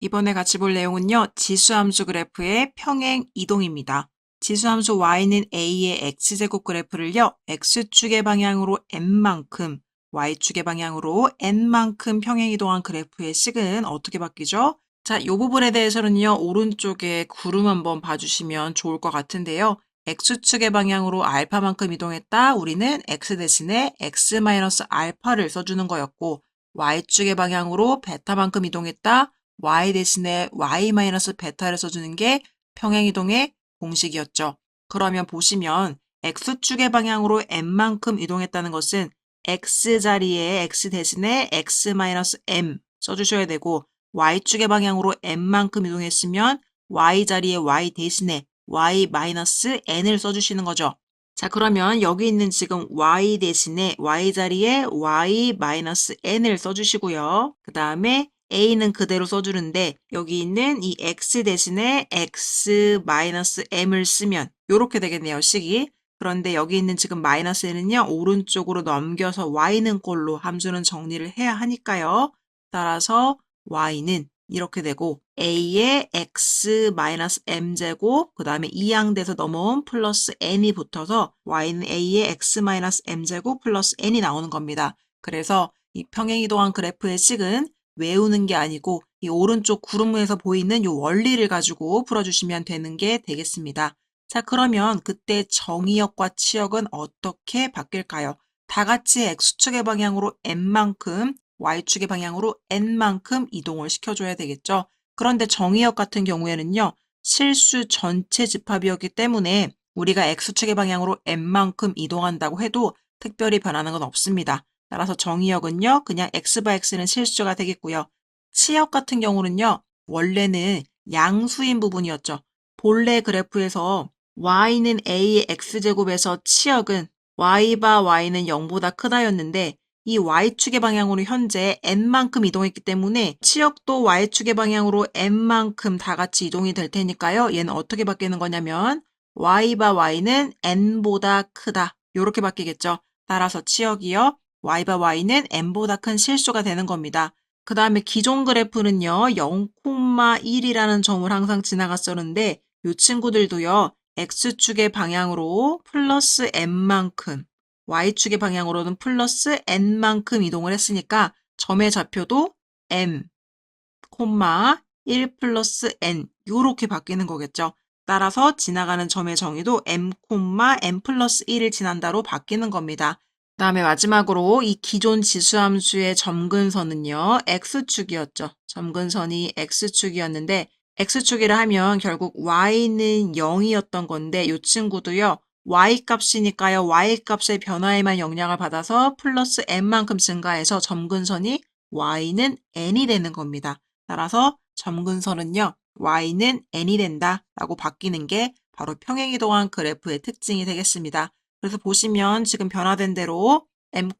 이번에 같이 볼 내용은요. 지수함수 그래프의 평행 이동입니다. 지수함수 y는 a의 x제곱 그래프를요. x축의 방향으로 n만큼, y축의 방향으로 n만큼 평행 이동한 그래프의 식은 어떻게 바뀌죠? 자, 이 부분에 대해서는요. 오른쪽에 구름 한번 봐주시면 좋을 것 같은데요. x축의 방향으로 알파만큼 이동했다. 우리는 x 대신에 x-알파를 써주는 거였고 y축의 방향으로 베타만큼 이동했다. Y 대신에 y-베타를 써주는 게 평행이동의 공식이었죠. 그러면 보시면 x축의 방향으로 n만큼 이동했다는 것은 x자리에 x 대신에 x-m 써주셔야 되고 y축의 방향으로 n만큼 이동했으면 y자리에 y 대신에 y-n을 써주시는 거죠. 자, 그러면 여기 있는 지금 y 대신에 y자리에 y-n을 써주시고요. 그 다음에 a는 그대로 써주는데 여기 있는 이 x 대신에 x-m을 쓰면 이렇게 되겠네요, 식이. 그런데 여기 있는 지금 마이너스 n은요, 오른쪽으로 넘겨서 y는 꼴로 함수는 정리를 해야 하니까요. 따라서 y는 이렇게 되고 a의 x-m제곱 그 다음에 이항돼서 넘어온 플러스 n이 붙어서 y는 a의 x-m제곱 플러스 n이 나오는 겁니다. 그래서 이 평행이동한 그래프의 식은 외우는 게 아니고 이 오른쪽 구름에서 보이는 이 원리를 가지고 풀어주시면 되는 게 되겠습니다. 자 그러면 그때 정의역과 치역은 어떻게 바뀔까요? 다 같이 x축의 방향으로 n만큼 y축의 방향으로 n만큼 이동을 시켜줘야 되겠죠. 그런데 정의역 같은 경우에는요. 실수 전체 집합이었기 때문에 우리가 x축의 방향으로 n만큼 이동한다고 해도 특별히 변하는 건 없습니다. 따라서 정의역은요. 그냥 x바 x는 실수가 되겠고요. 치역 같은 경우는요. 원래는 양수인 부분이었죠. 본래 그래프에서 y는 a의 x제곱에서 치역은 y바 y는 0보다 크다였는데 이 y축의 방향으로 현재 n만큼 이동했기 때문에 치역도 y축의 방향으로 n만큼 다 같이 이동이 될 테니까요. 얘는 어떻게 바뀌는 거냐면 y바 y는 n보다 크다. 이렇게 바뀌겠죠. 따라서 치역이요. Y바 y는 n보다 큰 실수가 되는 겁니다. 그 다음에 기존 그래프는요. 0,1이라는 점을 항상 지나갔었는데 이 친구들도요. x축의 방향으로 플러스 n만큼 y축의 방향으로는 플러스 n만큼 이동을 했으니까 점의 좌표도 m, 1 플러스 n 이렇게 바뀌는 거겠죠. 따라서 지나가는 점의 정의도 m, n 플러스 1을 지난다로 바뀌는 겁니다. 그 다음에 마지막으로 이 기존 지수함수의 점근선은요. x축이었죠. 점근선이 x축이었는데 x축이라 하면 결국 y는 0이었던 건데 이 친구도요. y값이니까요. y값의 변화에만 영향을 받아서 플러스 n만큼 증가해서 점근선이 y는 n이 되는 겁니다. 따라서 점근선은요. y는 n이 된다 라고 바뀌는 게 바로 평행이동한 그래프의 특징이 되겠습니다. 그래서 보시면 지금 변화된 대로 m,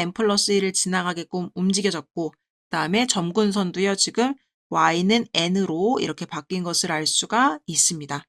n 플러스 1을 지나가게끔 움직여졌고 그 다음에 점근선도요. 지금 y는 n으로 이렇게 바뀐 것을 알 수가 있습니다.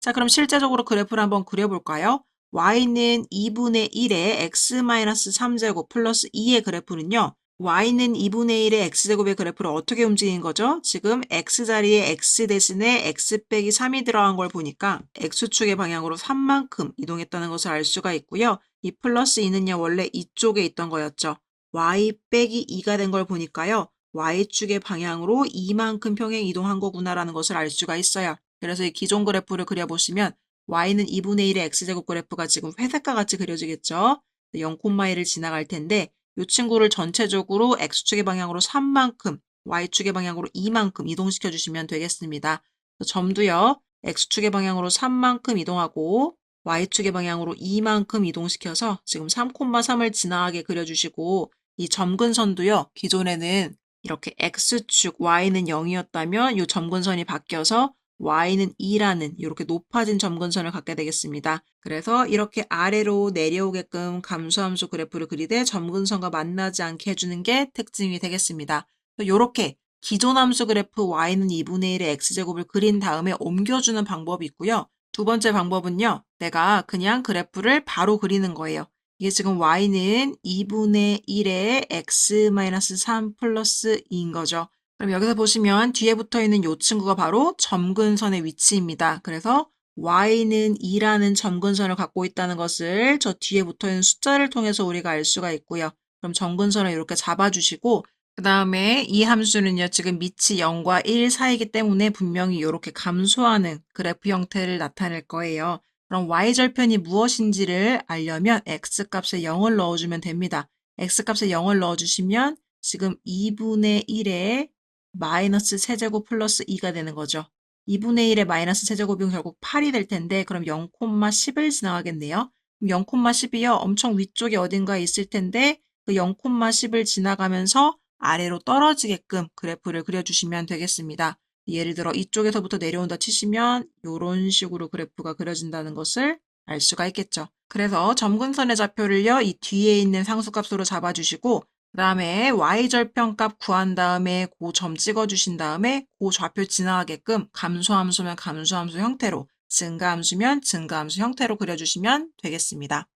자, 그럼 실제적으로 그래프를 한번 그려볼까요? y는 2분의 1의 x-3제곱 플러스 2의 그래프는요. Y는 2분의 1의 x제곱의 그래프를 어떻게 움직인 거죠? 지금 x자리에 x 대신에 x 빼기 3이 들어간 걸 보니까 x축의 방향으로 3만큼 이동했다는 것을 알 수가 있고요. 이 플러스 2는요. 원래 이쪽에 있던 거였죠. y 빼기 2가 된 걸 보니까요. y축의 방향으로 이만큼 평행 이동한 거구나라는 것을 알 수가 있어요. 그래서 이 기존 그래프를 그려보시면 y는 2분의 1의 x제곱 그래프가 지금 회색과 같이 그려지겠죠. 0,1을 지나갈 텐데 이 친구를 전체적으로 x축의 방향으로 3만큼, y축의 방향으로 2만큼 이동시켜 주시면 되겠습니다. 점도요. x축의 방향으로 3만큼 이동하고 y축의 방향으로 2만큼 이동시켜서 지금 3,3을 지나가게 그려주시고 이 점근선도요. 기존에는 이렇게 x축, y는 0이었다면 이 점근선이 바뀌어서 y는 2라는 이렇게 높아진 점근선을 갖게 되겠습니다. 그래서 이렇게 아래로 내려오게끔 감소함수 그래프를 그리되 점근선과 만나지 않게 해주는 게 특징이 되겠습니다. 이렇게 기존 함수 그래프 y는 2분의 1의 x제곱을 그린 다음에 옮겨주는 방법이 있고요. 두 번째 방법은요. 내가 그냥 그래프를 바로 그리는 거예요. 이게 지금 y는 2분의 1의 x-3 플러스 2인 거죠. 그럼 여기서 보시면 뒤에 붙어 있는 이 친구가 바로 점근선의 위치입니다. 그래서 y는 2라는 점근선을 갖고 있다는 것을 저 뒤에 붙어 있는 숫자를 통해서 우리가 알 수가 있고요. 그럼 점근선을 이렇게 잡아주시고 그 다음에 이 함수는요, 지금 밑이 0과 1 사이이기 때문에 분명히 이렇게 감소하는 그래프 형태를 나타낼 거예요. 그럼 y절편이 무엇인지를 알려면 x값에 0을 넣어주면 됩니다. x값에 0을 넣어주시면 지금 2분의 1에 마이너스 세제곱 플러스 2가 되는 거죠. 2분의 1의 마이너스 세제곱이면 결국 8이 될 텐데 그럼 0,10을 지나가겠네요. 그럼 0,10이요. 엄청 위쪽에 어딘가에 있을 텐데 그 0,10을 지나가면서 아래로 떨어지게끔 그래프를 그려주시면 되겠습니다. 예를 들어 이쪽에서부터 내려온다 치시면 이런 식으로 그래프가 그려진다는 것을 알 수가 있겠죠. 그래서 점근선의 좌표를요. 이 뒤에 있는 상수값으로 잡아주시고 그 다음에 y절편값 구한 다음에 그점 찍어주신 다음에 그 좌표 지나가게끔 감소함수면 감소함수 형태로 증가함수면 증가함수 형태로 그려주시면 되겠습니다.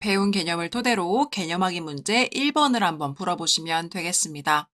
배운 개념을 토대로 개념하기 문제 1번을 한번 풀어보시면 되겠습니다.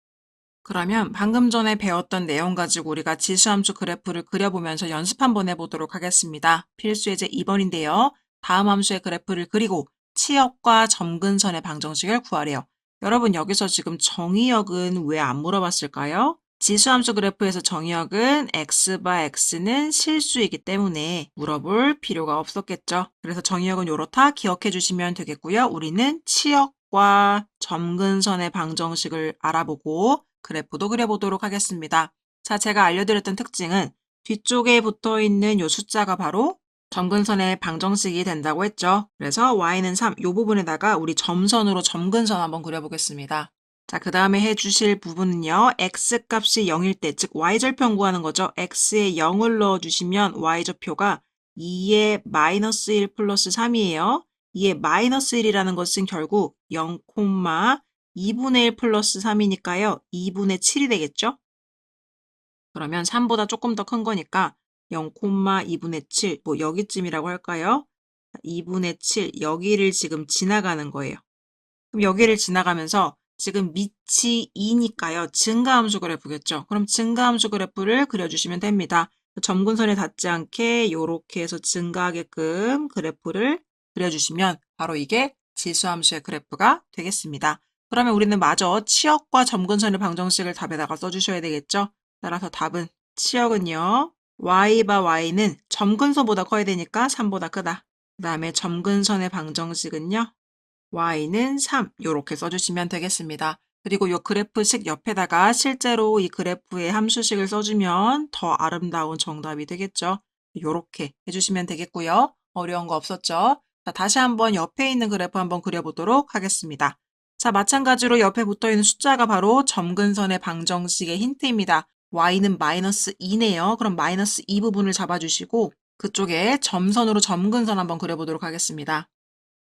그러면 방금 전에 배웠던 내용 가지고 우리가 지수함수 그래프를 그려보면서 연습 한번 해보도록 하겠습니다. 필수 예제 2번인데요. 다음 함수의 그래프를 그리고 치역과 점근선의 방정식을 구하래요. 여러분 여기서 지금 정의역은 왜 안 물어봤을까요? 지수함수 그래프에서 정의역은 x 바 x는 실수이기 때문에 물어볼 필요가 없었겠죠. 그래서 정의역은 요렇다 기억해 주시면 되겠고요. 우리는 치역과 점근선의 방정식을 알아보고 그래프도 그려보도록 하겠습니다. 자, 제가 알려드렸던 특징은 뒤쪽에 붙어 있는 요 숫자가 바로 점근선의 방정식이 된다고 했죠. 그래서 y는 3, 이 부분에다가 우리 점선으로 점근선 한번 그려보겠습니다. 자, 그 다음에 해주실 부분은요. x값이 0일 때, 즉 y절편 구하는 거죠. x에 0을 넣어주시면 y절표가 2에 마이너스 1 플러스 3이에요. 2에 마이너스 1이라는 것은 결국 0, 2분의 1 플러스 3이니까요. 2분의 7이 되겠죠? 그러면 3보다 조금 더 큰 거니까 0,2분의 7, 뭐 여기쯤이라고 할까요? 2분의 7, 여기를 지금 지나가는 거예요. 그럼 여기를 지나가면서 지금 밑이 2니까요. 증가함수 그래프겠죠. 그럼 증가함수 그래프를 그려주시면 됩니다. 점근선에 닿지 않게 이렇게 해서 증가하게끔 그래프를 그려주시면 바로 이게 지수함수의 그래프가 되겠습니다. 그러면 우리는 마저 치역과 점근선의 방정식을 답에다가 써주셔야 되겠죠. 따라서 답은 치역은요. Y 바 y는 점근선보다 커야 되니까 3보다 크다. 그 다음에 점근선의 방정식은요. y는 3 이렇게 써주시면 되겠습니다. 그리고 이 그래프식 옆에다가 실제로 이 그래프의 함수식을 써주면 더 아름다운 정답이 되겠죠. 이렇게 해주시면 되겠고요. 어려운 거 없었죠? 자, 다시 한번 옆에 있는 그래프 한번 그려보도록 하겠습니다. 자, 마찬가지로 옆에 붙어 있는 숫자가 바로 점근선의 방정식의 힌트입니다. Y는 마이너스 2네요. 그럼 마이너스 2 부분을 잡아주시고 그쪽에 점선으로 점근선 한번 그려보도록 하겠습니다.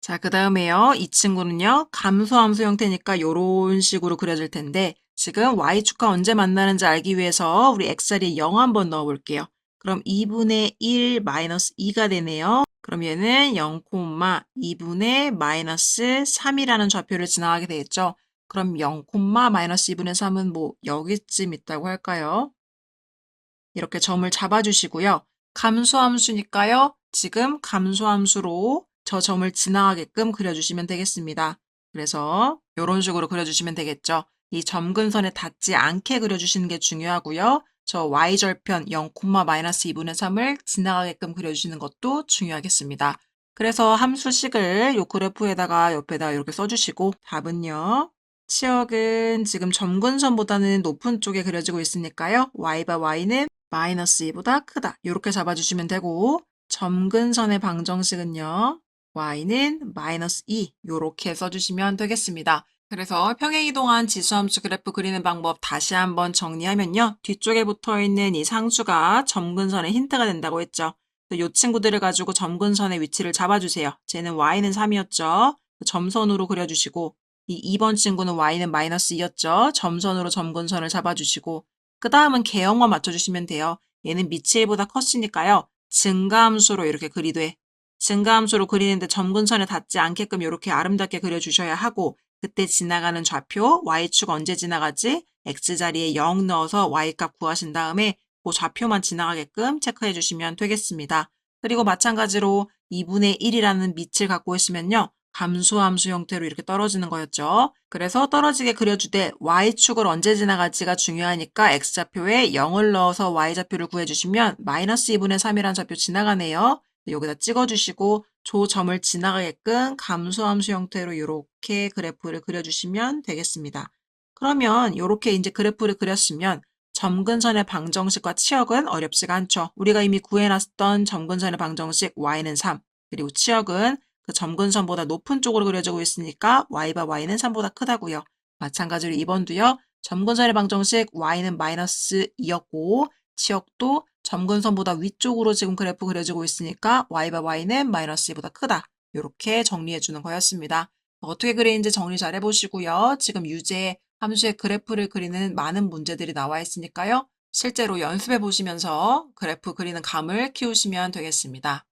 자, 그 다음에요. 이 친구는요. 감소함수 형태니까 이런 식으로 그려질 텐데 지금 y축과 언제 만나는지 알기 위해서 우리 x자리에 0 한번 넣어볼게요. 그럼 2분의 1 마이너스 2가 되네요. 그럼 얘는 0, 2분의 마이너스 3이라는 좌표를 지나가게 되겠죠. 그럼 0, 마이너스 2분의 3은 뭐 여기쯤 있다고 할까요? 이렇게 점을 잡아주시고요. 감소함수니까요. 지금 감소함수로 저 점을 지나가게끔 그려주시면 되겠습니다. 그래서 이런 식으로 그려주시면 되겠죠. 이 점근선에 닿지 않게 그려주시는 게 중요하고요. 저 y절편 0, 마이너스 2분의 3을 지나가게끔 그려주시는 것도 중요하겠습니다. 그래서 함수식을 요 그래프에다가 옆에다 이렇게 써주시고 답은요. 치역은 지금 점근선보다는 높은 쪽에 그려지고 있으니까요. y바 y는 마이너스 2보다 크다. 이렇게 잡아주시면 되고 점근선의 방정식은요. y는 마이너스 2 이렇게 써주시면 되겠습니다. 그래서 평행이동한 지수함수 그래프 그리는 방법 다시 한번 정리하면요. 뒤쪽에 붙어 있는 이 상수가 점근선의 힌트가 된다고 했죠. 이 친구들을 가지고 점근선의 위치를 잡아주세요. 쟤는 y는 3이었죠. 점선으로 그려주시고 이 2번 친구는 y는 마이너스 2였죠. 점선으로 점근선을 잡아주시고 그 다음은 개형만 맞춰주시면 돼요. 얘는 밑이 1보다 컸으니까요. 증가함수로 이렇게 그리되 증가함수로 그리는데 점근선에 닿지 않게끔 이렇게 아름답게 그려주셔야 하고 그때 지나가는 좌표, y축 언제 지나가지? x 자리에 0 넣어서 y값 구하신 다음에 그 좌표만 지나가게끔 체크해 주시면 되겠습니다. 그리고 마찬가지로 2분의 1이라는 밑을 갖고 있으면요. 감소함수 형태로 이렇게 떨어지는 거였죠. 그래서 떨어지게 그려주되 y축을 언제 지나갈지가 중요하니까 x좌표에 0을 넣어서 y좌표를 구해주시면 마이너스 2분의 3이라는 좌표 지나가네요. 여기다 찍어주시고 조 점을 지나가게끔 감소함수 형태로 이렇게 그래프를 그려주시면 되겠습니다. 그러면 이렇게 이제 그래프를 그렸으면 점근선의 방정식과 치역은 어렵지가 않죠. 우리가 이미 구해놨던 점근선의 방정식 y는 3, 그리고 치역은 그 점근선보다 높은 쪽으로 그려지고 있으니까 y바 y는 3보다 크다고요. 마찬가지로 2번도요. 점근선의 방정식 y는 마이너스 2였고 치역도 점근선보다 위쪽으로 지금 그래프 그려지고 있으니까 y바 y는 마이너스 2보다 크다. 이렇게 정리해 주는 거였습니다. 어떻게 그리는지 정리 잘 해보시고요. 지금 유제 함수의 그래프를 그리는 많은 문제들이 나와 있으니까요. 실제로 연습해 보시면서 그래프 그리는 감을 키우시면 되겠습니다.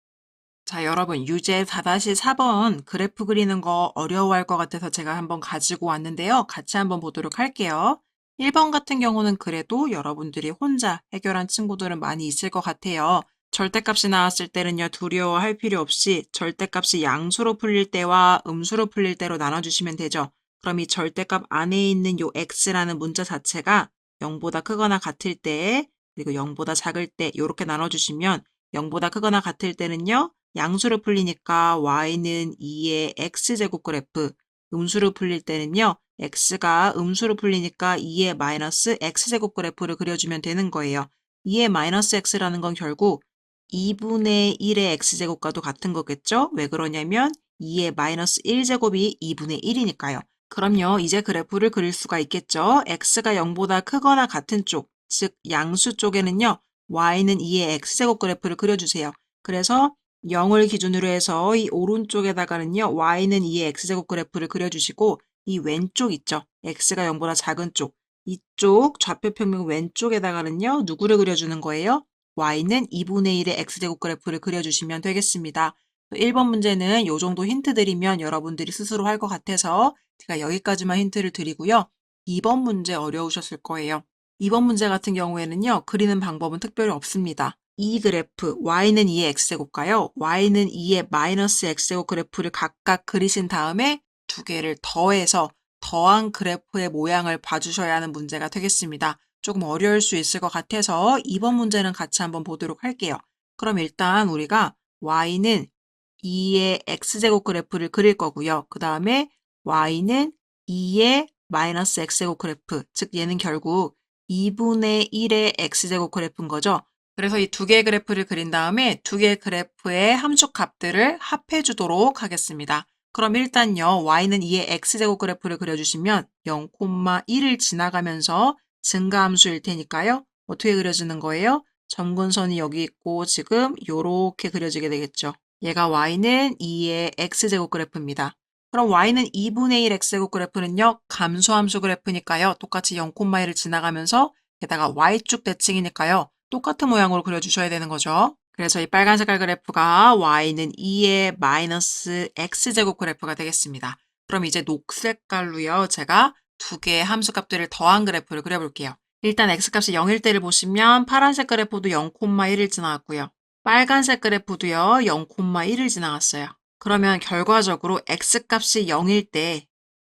자, 여러분, 유제 4-4번 그래프 그리는 거 어려워할 것 같아서 제가 한번 가지고 왔는데요. 같이 한번 보도록 할게요. 1번 같은 경우는 그래도 여러분들이 혼자 해결한 친구들은 많이 있을 것 같아요. 절대값이 나왔을 때는요, 두려워할 필요 없이 절대값이 양수로 풀릴 때와 음수로 풀릴 때로 나눠주시면 되죠. 그럼 이 절대값 안에 있는 요 x라는 문자 자체가 0보다 크거나 같을 때, 그리고 0보다 작을 때, 이렇게 나눠주시면 0보다 크거나 같을 때는요, 양수로 풀리니까 y는 2의 x제곱 그래프, 음수로 풀릴 때는요, x가 음수로 풀리니까 2의 마이너스 x제곱 그래프를 그려주면 되는 거예요. 2의 마이너스 x라는 건 결국 2분의 1의 x제곱과도 같은 거겠죠? 왜 그러냐면 2의 마이너스 1제곱이 2분의 1이니까요. 그럼요, 이제 그래프를 그릴 수가 있겠죠? x가 0보다 크거나 같은 쪽, 즉 양수 쪽에는요, y는 2의 x제곱 그래프를 그려주세요. 그래서 0을 기준으로 해서 이 오른쪽에다가는요, y는 2의 x제곱 그래프를 그려주시고 이 왼쪽 있죠? x가 0보다 작은 쪽, 이쪽 좌표 평면 왼쪽에다가는요, 누구를 그려주는 거예요? y는 2분의 1의 x제곱 그래프를 그려주시면 되겠습니다. 1번 문제는 이 정도 힌트 드리면 여러분들이 스스로 할 것 같아서 제가 여기까지만 힌트를 드리고요. 2번 문제 어려우셨을 거예요. 2번 문제 같은 경우에는요. 그리는 방법은 특별히 없습니다. 이 그래프 y는 2의 x제곱가요. y는 2의 마이너스 x제곱 그래프를 각각 그리신 다음에 두 개를 더해서 더한 그래프의 모양을 봐주셔야 하는 문제가 되겠습니다. 조금 어려울 수 있을 것 같아서 2번 문제는 같이 한번 보도록 할게요. 그럼 일단 우리가 y는 2의 x제곱 그래프를 그릴 거고요. 그 다음에 y는 2의 마이너스 x제곱 그래프, 즉 얘는 결국 2분의 1의 x제곱 그래프인 거죠. 그래서 이 두 개의 그래프를 그린 다음에 두 개의 그래프의 함수 값들을 합해 주도록 하겠습니다. 그럼 일단요, y는 2의 x제곱 그래프를 그려주시면 0,1을 지나가면서 증가함수일 테니까요. 어떻게 그려지는 거예요? 점근선이 여기 있고 지금 요렇게 그려지게 되겠죠. 얘가 y는 2의 x제곱 그래프입니다. 그럼 y는 2분의 1 x제곱 그래프는요. 감소함수 그래프니까요. 똑같이 0,1을 지나가면서 게다가 y축 대칭이니까요. 똑같은 모양으로 그려주셔야 되는 거죠. 그래서 이 빨간 색깔 그래프가 y는 2의 마이너스 x제곱 그래프가 되겠습니다. 그럼 이제 녹색깔로요. 제가 두 개의 함수값들을 더한 그래프를 그려볼게요. 일단 x값이 0일 때를 보시면 파란색 그래프도 0,1을 지나갔고요. 빨간색 그래프도요. 0,1을 지나갔어요. 그러면 결과적으로 x값이 0일 때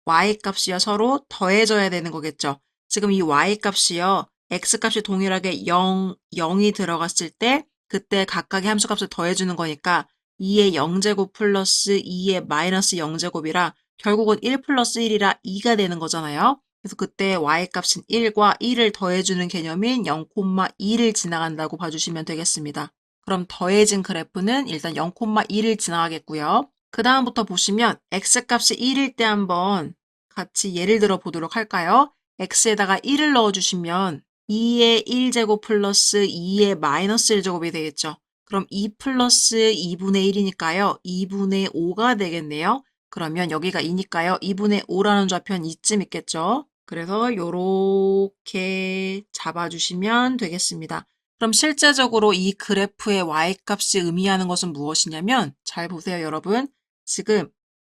y값이요 서로 더해져야 되는 거겠죠. 지금 이 y값이요. X값이 동일하게 0, 0이 들어갔을 때 그때 각각의 함수값을 더해주는 거니까 2의 0제곱 플러스 2의 마이너스 0제곱이라 결국은 1 플러스 1이라 2가 되는 거잖아요. 그래서 그때 y값인 1과 1을 더해주는 개념인 0,2를 지나간다고 봐주시면 되겠습니다. 그럼 더해진 그래프는 일단 0,1을 지나가겠고요. 그 다음부터 보시면 x값이 1일 때 한번 같이 예를 들어 보도록 할까요? x에다가 1을 넣어주시면 2의 1제곱 플러스 2의 마이너스 1제곱이 되겠죠. 그럼 2 플러스 2분의 1이니까요. 2분의 5가 되겠네요. 그러면 여기가 2니까요. 2분의 5라는 좌표는 이쯤 있겠죠. 그래서 요렇게 잡아주시면 되겠습니다. 그럼 실제적으로 이 그래프의 y값이 의미하는 것은 무엇이냐면 잘 보세요 여러분. 지금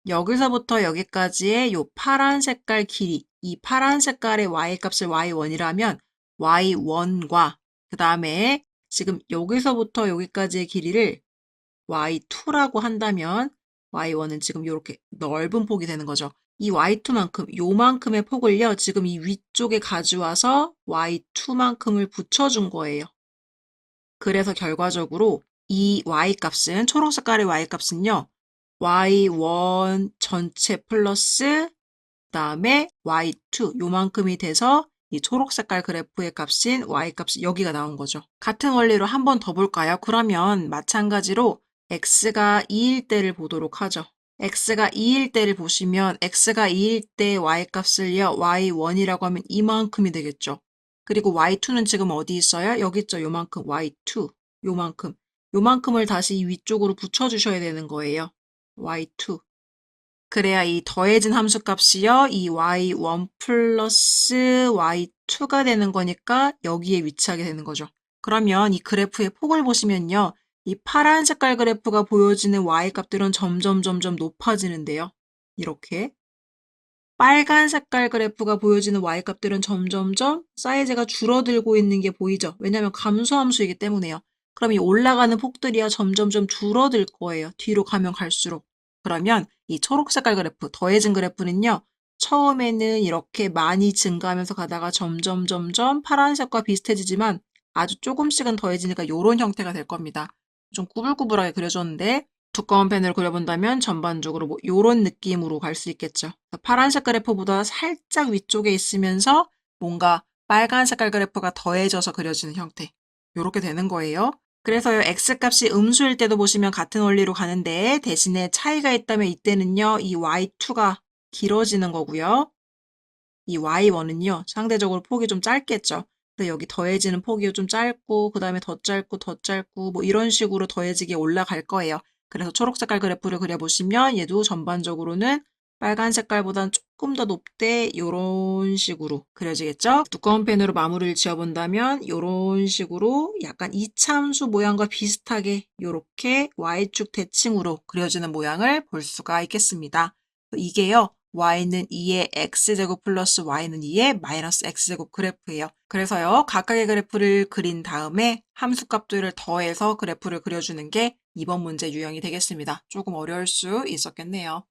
여기서부터 여기까지의 요 파란 색깔 길이, 이 파란 색깔의 y값을 y1이라면 y1과 그 다음에 지금 여기서부터 여기까지의 길이를 y2라고 한다면 y1은 지금 이렇게 넓은 폭이 되는 거죠. 이 y2만큼, 요만큼의 폭을요, 지금 이 위쪽에 가져와서 y2만큼을 붙여준 거예요. 그래서 결과적으로 이 y값은, 초록 색깔의 y값은요, y1 전체 플러스 그 다음에 y2 요만큼이 돼서 이 초록 색깔 그래프의 값인 y값이 여기가 나온 거죠. 같은 원리로 한 번 더 볼까요? 그러면 마찬가지로 x가 2일 때를 보도록 하죠. x가 2일 때를 보시면 x가 2일 때 y값을요 y1이라고 하면 이만큼이 되겠죠. 그리고 y2는 지금 어디 있어요? 여기 있죠. 요만큼 y2 요만큼 요만큼을 다시 이 위쪽으로 붙여주셔야 되는 거예요. y2 그래야 이 더해진 함수 값이요. 이 y1 플러스 y2가 되는 거니까 여기에 위치하게 되는 거죠. 그러면 이 그래프의 폭을 보시면요. 이 파란 색깔 그래프가 보여지는 y 값들은 점점 점점 높아지는데요. 이렇게. 빨간 색깔 그래프가 보여지는 y 값들은 점점점 사이즈가 줄어들고 있는 게 보이죠? 왜냐하면 감소함수이기 때문에요. 그럼 이 올라가는 폭들이야 점점점 줄어들 거예요. 뒤로 가면 갈수록. 그러면 이 초록 색깔 그래프, 더해진 그래프는요. 처음에는 이렇게 많이 증가하면서 가다가 점점 점점 파란색과 비슷해지지만 아주 조금씩은 더해지니까 이런 형태가 될 겁니다. 좀 구불구불하게 그려줬는데 두꺼운 펜으로 그려본다면 전반적으로 뭐 이런 느낌으로 갈 수 있겠죠. 파란색 그래프보다 살짝 위쪽에 있으면서 뭔가 빨간 색깔 그래프가 더해져서 그려지는 형태. 이렇게 되는 거예요. 그래서요, x값이 음수일 때도 보시면 같은 원리로 가는데 대신에 차이가 있다면 이때는요, 이 y2가 길어지는 거고요. 이 y1은요, 상대적으로 폭이 좀 짧겠죠. 그래서 여기 더해지는 폭이 좀 짧고, 그 다음에 더 짧고, 더 짧고, 뭐 이런 식으로 더해지게 올라갈 거예요. 그래서 초록 색깔 그래프를 그려보시면 얘도 전반적으로는 빨간 색깔보다는 조금 더 높되 이런 식으로 그려지겠죠? 두꺼운 펜으로 마무리를 지어본다면 이런 식으로 약간 이차함수 모양과 비슷하게 이렇게 Y축 대칭으로 그려지는 모양을 볼 수가 있겠습니다. 이게요. y는 2의 x제곱 플러스 y는 2의 마이너스 x제곱 그래프예요. 그래서요. 각각의 그래프를 그린 다음에 함수값들을 더해서 그래프를 그려주는 게 이번 문제 유형이 되겠습니다. 조금 어려울 수 있었겠네요.